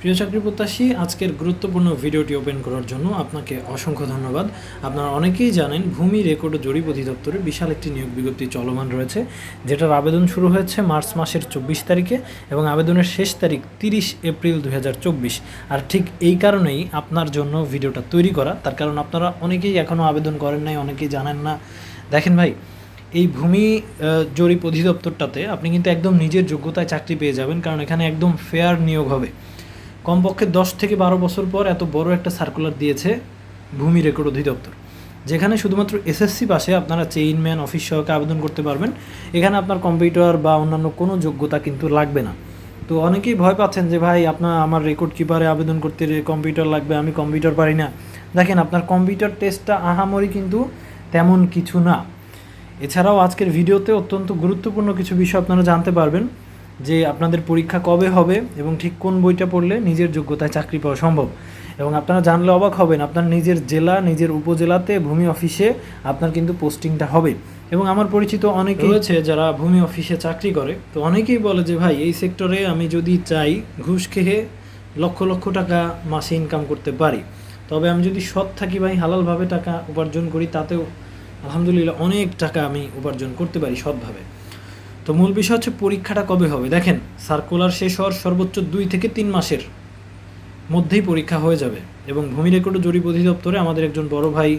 প্রিয় চাকরি প্রত্যাশী, আজকের গুরুত্বপূর্ণ ভিডিওটি ওপেন করার জন্য আপনাকে অসংখ্য ধন্যবাদ। আপনারা অনেকেই জানেন, ভূমি রেকর্ড ও জরিপ অধিদপ্তরে বিশাল একটি নিয়োগ বিজ্ঞপ্তি চলমান রয়েছে, যেটার আবেদন শুরু হয়েছে মার্চ মাসের চব্বিশ তারিখে এবং আবেদনের শেষ তারিখ তিরিশ এপ্রিল দু হাজার চব্বিশ। আর ঠিক এই কারণেই আপনার জন্য ভিডিওটা তৈরি করা, তার কারণ আপনারা অনেকেই এখনও আবেদন করেন নাই, অনেকেই জানেন না। দেখেন ভাই, এই ভূমি জরিপ অধিদপ্তরটাতে আপনি কিন্তু একদম নিজের যোগ্যতায় চাকরি পেয়ে যাবেন, কারণ এখানে একদম ফেয়ার নিয়োগ হবে। কমপক্ষে দশ থেকে বারো বছর পর এত বড় একটা সার্কুলার দিয়েছে ভূমি রেকর্ড অধিদপ্তর, যেখানে শুধুমাত্র এসএসসি পাশে আপনারা চেইনম্যান অফিস সহকে আবেদন করতে পারবেন। এখানে আপনার কম্পিউটার বা অন্যান্য কোনো যোগ্যতা কিন্তু লাগবে না। তো অনেকেই ভয় পাচ্ছেন যে, ভাই, আপনার, আমার রেকর্ড কিপারে আবেদন করতে কম্পিউটার লাগবে, আমি কম্পিউটার পারি না। দেখেন, আপনার কম্পিউটার টেস্টটা আহামরি কিন্তু তেমন কিছু না। এছাড়াও আজকের ভিডিওতে অত্যন্ত গুরুত্বপূর্ণ কিছু বিষয় আপনারা জানতে পারবেন। যে আপনাদের পরীক্ষা কবে হবে এবং ঠিক কোন বইটা পড়লে নিজের যোগ্যতায় চাকরি পাওয়া সম্ভব। এবং আপনারা জানলে অবাক হবেন, আপনার নিজের জেলা, নিজের উপজেলাতে ভূমি অফিসে আপনার কিন্তু পোস্টিংটা হবে। এবং আমার পরিচিত অনেকে রয়েছে যারা ভূমি অফিসে চাকরি করে। তো অনেকেই বলে যে, ভাই, এই সেক্টরে আমি যদি চাই ঘুষ খেয়ে লক্ষ লক্ষ টাকা মাসে ইনকাম করতে পারি। তবে আমি যদি সৎ থাকি ভাই, হালালভাবে টাকা উপার্জন করি, তাতেও আলহামদুলিল্লাহ অনেক টাকা আমি উপার্জন করতে পারি সৎভাবে। তো মূল বিষয় হচ্ছে পরীক্ষাটা কবে হবে? দেখেন সার্কুলার শেষ হওয়ার সর্বোচ্চ দুই থেকে তিন মাসের মধ্যেই পরীক্ষা হয়ে যাবে এবং ভূমি রেকর্ড জরিপ অধিদপ্তরে আমাদের একজন বড় ভাই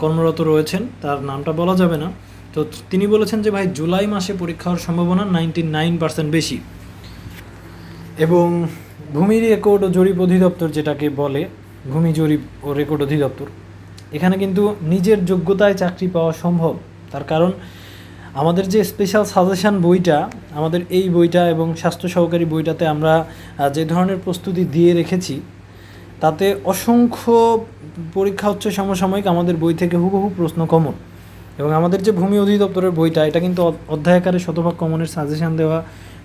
কর্মরত রয়েছেন, তার নামটা বলা যাবে না। তো তিনি বলেছেন যে, ভাই, জুলাই মাসে পরীক্ষা হওয়ার সম্ভাবনা নাইনটি নাইন পার্সেন্ট বেশি। এবং ভূমি রেকর্ড ও জরিপ অধিদপ্তর যেটাকে বলে, ভূমি জরিপ ও রেকর্ড অধিদপ্তর, এখানে কিন্তু নিজের যোগ্যতায় চাকরি পাওয়া সম্ভব। তার কারণ আমাদের যে স্পেশাল সাজেশান বইটা, আমাদের এই বইটা এবং স্বাস্থ্য সহকারী বইটাতে আমরা যে ধরনের প্রস্তুতি দিয়ে রেখেছি, তাতে অসংখ্য পরীক্ষা হচ্ছে সমসাময়িক আমাদের বই থেকে হুবহু প্রশ্ন কমন এবং আমাদের যে ভূমি অধিদপ্তরের বইটা, এটা কিন্তু অধ্যায়কারে শতভাগ কমনের সাজেশান দেওয়া,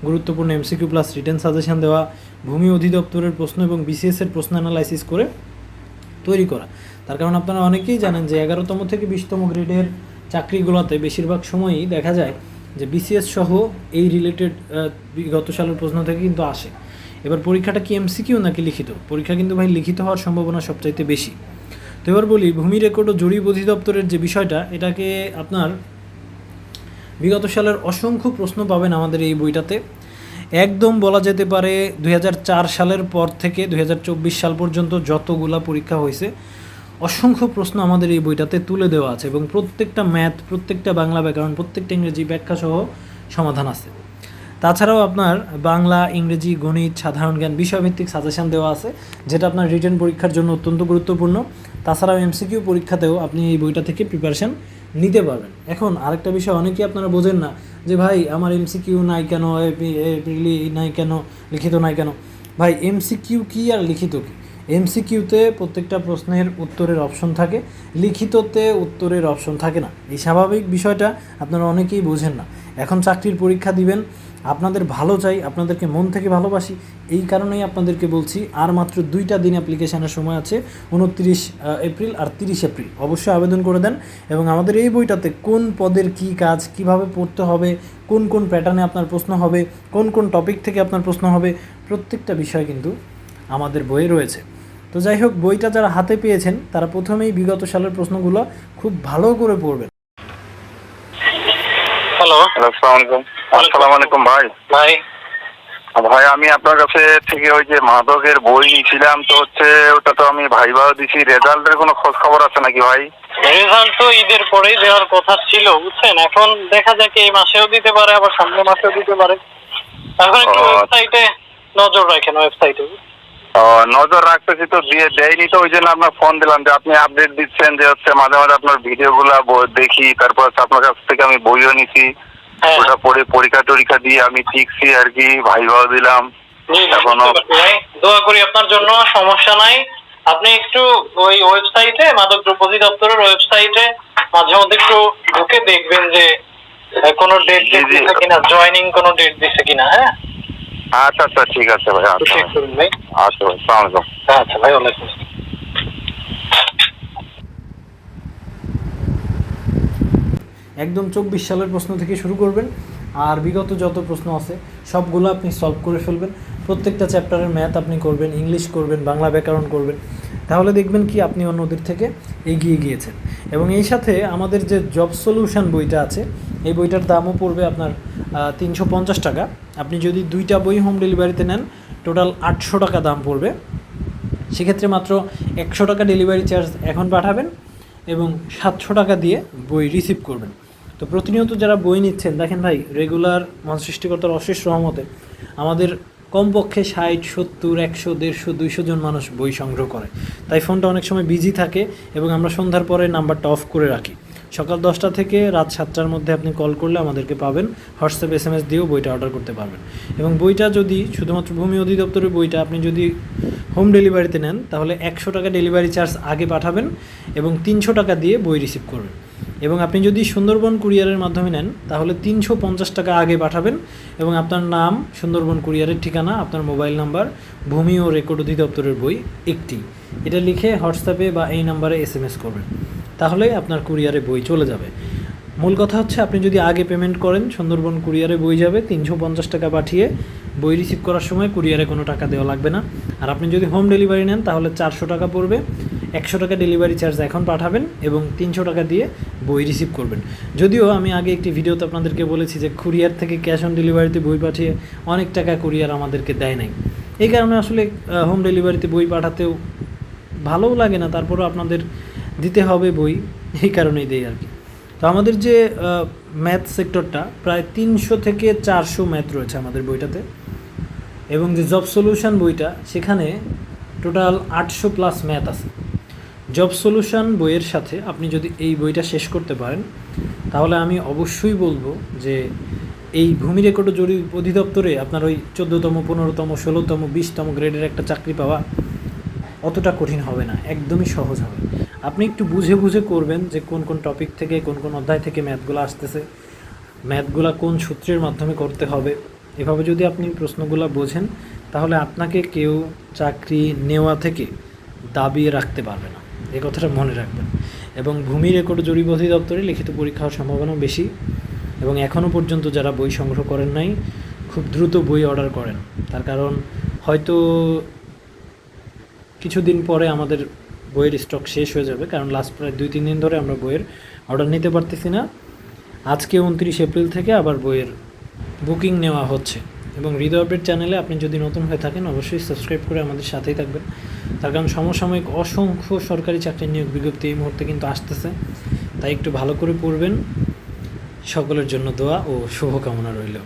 গুরুত্বপূর্ণ এমসিকিউ প্লাস রিটার্ন সাজেশান দেওয়া, ভূমি অধিদপ্তরের প্রশ্ন এবং বিসিএসের প্রশ্ন অ্যানালাইসিস করে তৈরি করা। তার কারণ আপনারা অনেকেই জানেন যে এগারোতম থেকে বিশতম গ্রেডের চাকরিগুলোতে বেশিরভাগ সময়ই দেখা যায় যে বিসিএস সহ এই রিলেটেড গত সালের প্রশ্ন থেকে কিন্তু আসে। এবার পরীক্ষাটা কি এমসিকিউ নাকি লিখিত? পরীক্ষা কিন্তু ভাই লিখিত হওয়ার সম্ভাবনা সবচাইতে বেশি। তো এবার বলি, ভূমি রেকর্ড ও জরিপ অধিদপ্তরের যে বিষয়টা, এটাকে আপনার বিগত সালের অসংখ্য প্রশ্ন পাবেন আমাদের এই বইটাতে। একদম বলা যেতে পারে দুই হাজার চার সালের পর থেকে দুই হাজার চব্বিশ সাল পর্যন্ত যতগুলা পরীক্ষা হয়েছে অসংখ্য প্রশ্ন আমাদের এই বইটাতে তুলে দেওয়া আছে এবং প্রত্যেকটা ম্যাথ প্রত্যেকটা বাংলা ব্যাকরণ প্রত্যেকটা ইংরেজি ব্যাখ্যা সহ সমাধান আছে তাছাড়াও আপনার বাংলা ইংরেজি গণিত সাধারণ জ্ঞান বিষয়ভিত্তিক সাজেশন দেওয়া আছে যেটা আপনার রিটার্ন পরীক্ষার জন্য অত্যন্ত গুরুত্বপূর্ণ তাছাড়াও এমসিকিউ পরীক্ষাতেও আপনি এই বইটা থেকে প্রিপারেশন নিতে পারবেন এখন আরেকটা বিষয় অনেকেই আপনারা বোঝেন না যে ভাই আমার এমসিকিউ নাই কেন এপ্রিলি নাই কেন লিখিত নাই কেন ভাই এমসিকিউ কী আর লিখিত কি এমসিকিউতে প্রত্যেকটা প্রশ্নের উত্তরের অপশন থাকে, লিখিততে উত্তরের অপশন থাকে না। এই স্বাভাবিক বিষয়টা আপনারা অনেকেই বোঝেন না। এখন চাকরির পরীক্ষা দিবেন, আপনাদের ভালো চাই, আপনাদেরকে মন থেকে ভালোবাসি, এই কারণেই আপনাদেরকে বলছি, আর মাত্র দুইটা দিন অ্যাপ্লিকেশনের সময় আছে, উনত্রিশ এপ্রিল আর তিরিশ এপ্রিল। অবশ্যই আবেদন করে দেন এবং আমাদের এই বইটাতে কোন পদের কি কাজ, কীভাবে পড়তে হবে, কোন কোন প্যাটার্নে আপনার প্রশ্ন হবে, কোন কোন টপিক থেকে আপনার প্রশ্ন হবে, প্রত্যেকটা বিষয় কিন্তু আমাদের বইয়ে রয়েছে। তো যাই হোক বইটা যারা হাতে পেয়েছেন তারা প্রথমেই বিগত সালের প্রশ্নগুলো খুব ভালো করে পড়বেন। হ্যালো আসসালামু আলাইকুম। ভাই। ভাই। ভাই আমি আপনার কাছে থেকে ওই যে মাদকের বই নিয়েছিলাম তো হচ্ছে ওটা তো আমি ভাইবাও দিছি। রেজাল্টের কোনো খোঁজ খবর আছে নাকি ভাই? রেজাল্ট তো ঈদের পরেই দেওয়ার কথা ছিল বুঝছেন? এখন দেখা যাক এই মাসেও দিতে পারে আবার সামনের মাসেও দিতে পারে। এখন একটু ওয়েবসাইটে নজর রাখেন ওয়েবসাইটে নজর রাখতেছি তো দিয়ে দেয়নি তো ওই জন্য আপনার ফোন দিলাম যে আপনি আপডেট দিচ্ছেন যে হচ্ছে মাঝে মাঝে আপনার ভিডিওগুলো দেখি তারপর আপনার কাছ থেকে আমি বইও নিছি। হ্যাঁ। ওটা পড়ে পরীক্ষা টরীক্ষা দিয়ে আমি শিখছি আর কি ভাইবাও দিলাম। এখনো-। দোয়া করি আপনার জন্য সমস্যা নাই। আপনি একটু ওই ওয়েবসাইটে মাদক দ্রব্য অধিদপ্তরের ওয়েবসাইটে মাঝে মধ্যে একটু ঢুকে দেখবেন যে কোনো ডেট। দিচ্ছে কিনা জয়নিং কোনো ডেট দিচ্ছে কিনা হ্যাঁ? আচ্ছা আচ্ছা ঠিক আছে ভাই আচ্ছা ভাই। আচ্ছা ভাই সালাম আলাইকুম। আচ্ছা ভাই ওয়ালাইকুম একদম চব্বিশ সালের প্রশ্ন থেকে শুরু করবেন আর বিগত যত প্রশ্ন আছে সবগুলো আপনি সলভ করে ফেলবেন। প্রত্যেকটা চ্যাপ্টারের ম্যাথ আপনি করবেন ইংলিশ করবেন বাংলা ব্যাকরণ করবেন। তাহলে দেখবেন কি আপনি অন্যদের থেকে এগিয়ে গিয়েছেন। এবং এই সাথে আমাদের যে জব সলিউশন বইটা আছে এই বইটার দামও পড়বে আপনার তিনশো পঞ্চাশ টাকা। আপনি যদি দুইটা বই হোম ডেলিভারিতে নেন টোটাল আটশো টাকা দাম পড়বে। সেক্ষেত্রে মাত্র একশো টাকা ডেলিভারি চার্জ এখন পাঠাবেন এবং সাতশো টাকা দিয়ে বই রিসিভ করবেন। তো প্রতিনিয়ত যারা বই নিচ্ছেন, দেখেন ভাই রেগুলার মন সৃষ্টিকর্তার অশেষ রহমতে আমাদের কমপক্ষে ষাট, সত্তর, একশো, দেড়শো, দুইশো জন মানুষ বই সংগ্রহ করে। তাই ফোনটা অনেক সময় বিজি থাকে এবং আমরা সন্ধ্যার পরে নাম্বারটা অফ করে রাখি। সকাল দশটা থেকে রাত সাতটার মধ্যে আপনি কল করলে আমাদেরকে পাবেন। হোয়াটসঅ্যাপ এস এম এস দিয়েও বইটা অর্ডার করতে পারবেন। এবং বইটা যদি শুধুমাত্র ভূমি অধিদপ্তরের বইটা আপনি যদি হোম ডেলিভারিতে নেন, তাহলে একশো টাকা ডেলিভারি চার্জ আগে পাঠাবেন এবং তিনশো টাকা দিয়ে বই রিসিভ করবেন। এবং আপনি যদি সুন্দরবন কুরিয়ারের মাধ্যমে নেন, তাহলে তিনশো পঞ্চাশ টাকা আগে পাঠাবেন এবং আপনার নাম, সুন্দরবন কুরিয়ারের ঠিকানা, আপনার মোবাইল নাম্বার, ভূমি ও রেকর্ড অধিদপ্তরের বই একটি। এটা লিখে হোয়াটসঅ্যাপে বা এই নাম্বারে এস এম এস করবেন। তাহলে আপনার কুরিয়ারে বই চলে যাবে। মূল কথা হচ্ছে আপনি যদি আগে পেমেন্ট করেন, সুন্দরবন কুরিয়ারে বই যাবে, তিনশো পঞ্চাশ টাকা পাঠিয়ে বই রিসিভ করার সময় কুরিয়ারে কোনো টাকা দেওয়া লাগবে না। আর আপনি যদি হোম ডেলিভারি নেন, তাহলে চারশো টাকা পড়বে, একশো টাকা ডেলিভারি চার্জ এখন পাঠাবেন এবং তিনশো টাকা দিয়ে বই রিসিভ করবেন। যদিও আমি আগে একটি ভিডিওতে আপনাদেরকে বলেছি যে কুরিয়ার থেকে ক্যাশ অন ডেলিভারিতে বই পাঠিয়ে অনেক টাকা কুরিয়ার আমাদেরকে দেয় নাই। এই কারণে আসলে হোম ডেলিভারিতে বই পাঠাতেও ভালোও লাগে না, তারপরেও আপনাদের দিতে হবে বই, এই কারণেই দেই আর কি। তো আমাদের যে ম্যাথ সেক্টরটা প্রায় তিনশো থেকে চারশো ম্যাথ রয়েছে আমাদের বইটাতে। এবং যে জব সলিউশন বইটা, সেখানে টোটাল আটশো প্লাস ম্যাথ আছে। জব সলিউশন বইয়ের সাথে আপনি যদি এই বইটা শেষ করতে পারেন, তাহলে আমি অবশ্যই বলব যে, এই ভূমি রেকর্ড ও জরিপ অধিদপ্তরে আপনার ওই চোদ্দোতম, পনেরোতম, ষোলোতম, বিশতম গ্রেডের একটা চাকরি পাওয়া অতটা কঠিন হবে না, একদমই সহজ হবে। আপনি একটু বুঝে বুঝে করবেন যে কোন কোন টপিক থেকে, কোন কোন অধ্যায় থেকে ম্যাথগুলো আসতেছে ম্যাথগুলো কোন সূত্রের মাধ্যমে করতে হবে। এভাবে যদি আপনি প্রশ্নগুলো বোঝেন, তাহলে আপনাকে কেউ চাকরি নেওয়া থেকে দাবিয়ে রাখতে পারবে না। এই কথাটা মনে রাখবেন। এবং ভূমি রেকর্ড জরিপ অধিদপ্তরে লিখিত পরীক্ষা হওয়ার সম্ভাবনা বেশি। এবং এখনও পর্যন্ত যারা বই সংগ্রহ করেন নাই, খুব দ্রুত বই অর্ডার করেন। তার কারণ হয়তো কিছুদিন পরে আমাদের বইয়ের স্টক শেষ হয়ে যাবে, কারণ লাস্ট প্রায় দুই, তিন দিন ধরে আমরা বইয়ের অর্ডার নিতে পারতেছি না। আজকে উনত্রিশ এপ্রিল থেকে আবার বইয়ের বুকিং নেওয়া হচ্ছে এবং হৃদয় আপডেট চ্যানেলে আপনি যদি নতুন হয়ে থাকেন, অবশ্যই সাবস্ক্রাইব করে আমাদের সাথেই থাকবেন। তার কারণ সমসাময়িক অসংখ্য সরকারি চাকরির নিয়োগ বিজ্ঞপ্তি এই মুহূর্তে কিন্তু আসতেছে। তাই একটু ভালো করে পড়বেন। সকলের জন্য দোয়া ও শুভকামনা রইল।